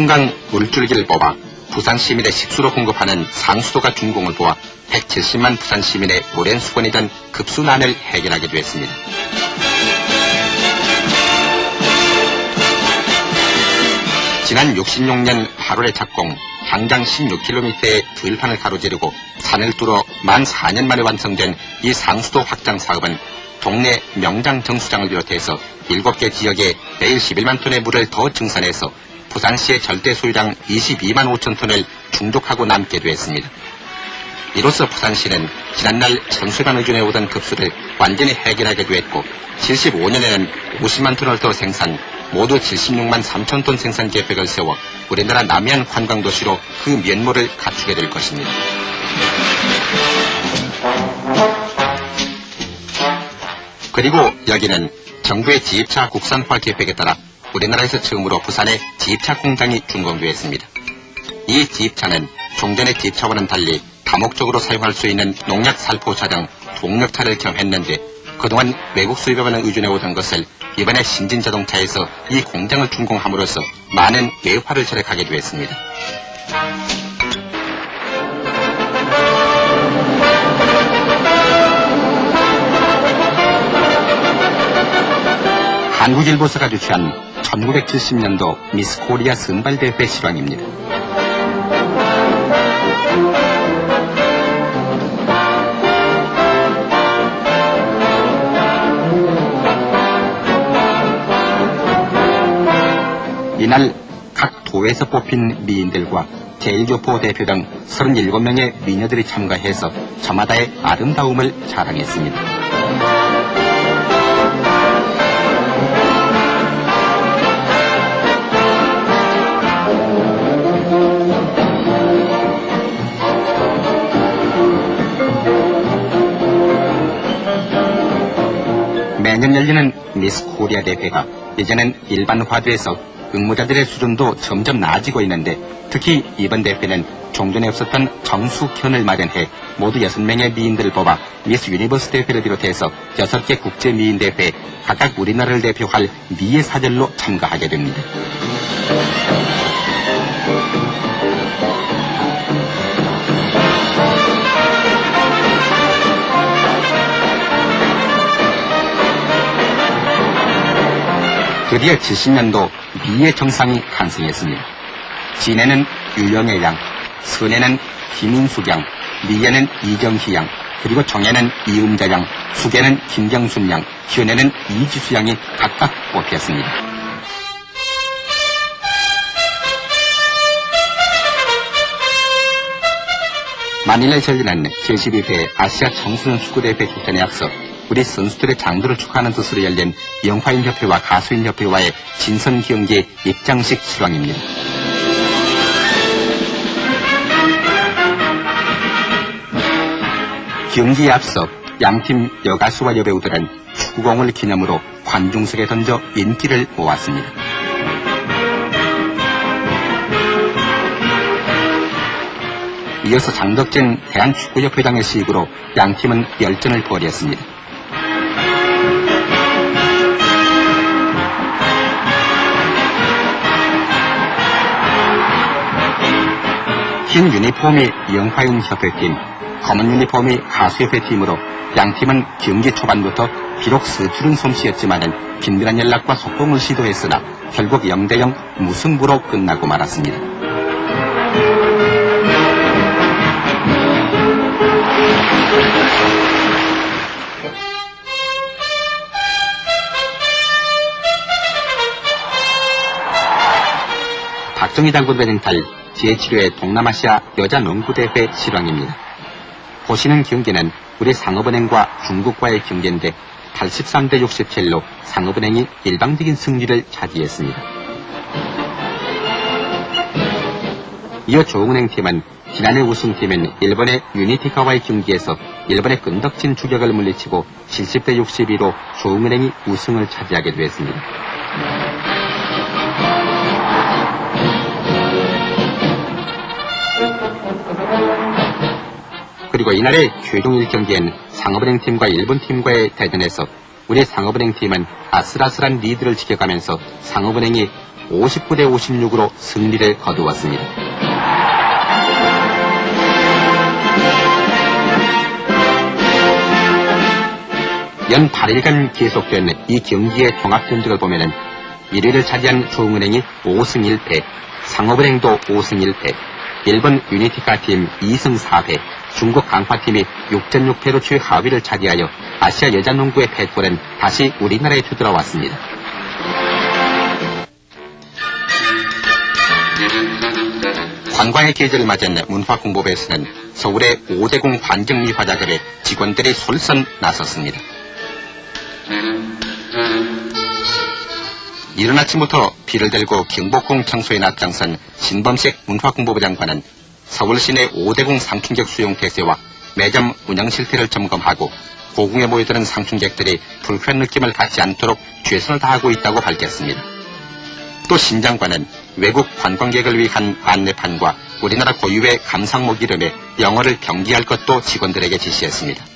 낙동강 물줄기를 뽑아 부산 시민의 식수로 공급하는 상수도가 준공을 보아 170만 부산 시민의 오랜 수건이던 급수난을 해결하게 되었습니다. 지난 66년 8월에 착공, 당장 16km의 들판을 가로지르고 산을 뚫어 만 4년 만에 완성된 이 상수도 확장 사업은 동네 명장 정수장을 비롯해서 7개 지역에 매일 11만 톤의 물을 더 증산해서 부산시의 절대 소유량 22만 5천 톤을 충족하고 남게 되었습니다. 이로써 부산시는 지난날 천수만 의존해 오던 급수를 완전히 해결하게 되었고 75년에는 50만 톤을 더 생산, 모두 76만 3천 톤 생산 계획을 세워 우리나라 남해안 관광도시로 그 면모를 갖추게 될 것입니다. 그리고 여기는 정부의 지입차 국산화 계획에 따라 우리나라에서 처음으로 부산에 지입차 공장이 준공되었습니다. 이 지입차는 종전의 지입차와는 달리 다목적으로 사용할 수 있는 농약 살포차 등 동력차를 겸했는데 그동안 외국 수입에만 의존해 오던 것을 이번에 신진 자동차에서 이 공장을 준공함으로써 많은 외화를 절약하게 되었습니다. 한국일보사가 주최한 1970년도 미스 코리아 선발대회 실황입니다. 이날 각 도에서 뽑힌 미인들과 제1교포 대표 등 37명의 미녀들이 참가해서 저마다의 아름다움을 자랑했습니다. 매년 열리는 미스 코리아 대회가 이제는 일반화돼서 응모자들의 수준도 점점 나아지고 있는데 특히 이번 대회는 종전에 없었던 정수편을 마련해 모두 6명의 미인들을 뽑아 미스 유니버스 대회를 비롯해서 6개 국제 미인 대회 각각 우리나라를 대표할 미의 사절로 참가하게 됩니다. 드디어 70년도 미의 정상이 탄생했습니다. 진해는 유영의 양, 선해는 김인숙 양, 미에는 이정희 양, 그리고 정해는 이음자 양, 숙에는 김경순 양, 현에는 이지수 양이 각각 뽑혔습니다. 만일에서 열리는 제12회 아시아 청소년 축구대회 개편에 앞서 우리 선수들의 장도를 축하하는 뜻으로 열린 영화인협회와 가수인협회와의 진선 경기 입장식 실황입니다. 경기에 앞서 양팀 여가수와 여배우들은 축구공을 기념으로 관중석에 던져 인기를 모았습니다. 이어서 장덕진 대한축구협회장의 시익으로 양팀은 열전을 벌였습니다. 흰 유니폼이 영화인 협회팀, 검은 유니폼이 가수협회팀으로 양 팀은 경기 초반부터 비록 서투른 솜씨였지만은 긴밀한 연락과 속공을 시도했으나 결국 0대0 무승부로 끝나고 말았습니다. 박정희 장군의 멘탈 제7회 동남아시아 여자 농구대회 실황입니다. 보시는 경기는 우리 상업은행과 중국과의 경기인데 83대 67로 상업은행이 일방적인 승리를 차지했습니다. 이어 조은행 팀은 지난해 우승팀인 일본의 유니티카와의 경기에서 일본의 끈덕진 추격을 물리치고 70대 62로 조은행이 우승을 차지하게 되었습니다. 그리고 이날의 최종 1경기엔 상업은행 팀과 일본 팀과의 대전에서 우리 상업은행 팀은 아슬아슬한 리드를 지켜가면서 상업은행이 59대 56으로 승리를 거두었습니다. 연 8일간 계속된 이 경기의 종합 전적을 보면은 1위를 차지한 중은행이 5승 1패, 상업은행도 5승 1패, 일본 유니티카 팀 2승 4패, 중국 강파팀이 6전 6패로 최하위를 차지하여 아시아 여자농구의 패권은 다시 우리나라에 되돌아왔습니다. 관광의 계절을 맞은 문화공보부에서는 서울의 5대공 반경미 화작업에 직원들이 솔선 나섰습니다. 이른 아침부터 비를 들고 경복궁 청소에 앞장선 신범식 문화공보부 장관은 서울 시내 5대공 상충객 수용 대세와 매점 운영 실태를 점검하고 고궁에 모여드는 상충객들이 불편한 느낌을 갖지 않도록 최선을 다하고 있다고 밝혔습니다. 또 신 장관은 외국 관광객을 위한 안내판과 우리나라 고유의 감상목 이름에 영어를 경기할 것도 직원들에게 지시했습니다.